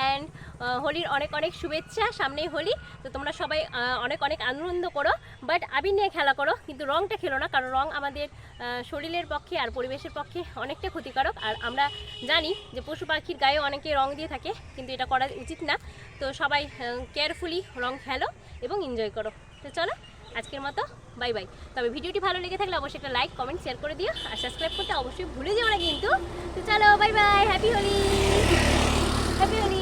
And uh, হোলির অনেক অনেক শুভেচ্ছা সামনেই হোলি। তো তোমরা সবাই অনেক অনেক আনন্দ করো। বাট আবির নিয়ে খেলা করো, কিন্তু রঙটা খেলো না, কারণ রং আমাদের শরীরের পক্ষে আর পরিবেশের পক্ষে অনেকটা ক্ষতিকারক। আর আমরা জানি যে পশু পাখির গায়ে অনেকে রং দিয়ে থাকে, কিন্তু এটা করা উচিত না। তো সবাই কেয়ারফুলি রং খেলো এবং এনজয় করো। তো চলো, আজকের মতো বাই বাই তবে ভিডিওটি ভালো লেগে থাকলে অবশ্যই একটা লাইক কমেন্ট শেয়ার করে দিও। আর সাবস্ক্রাইব করতে অবশ্যই ভুলে যাও না কিন্তু। তো চলো bye bye happy Holi happy Holi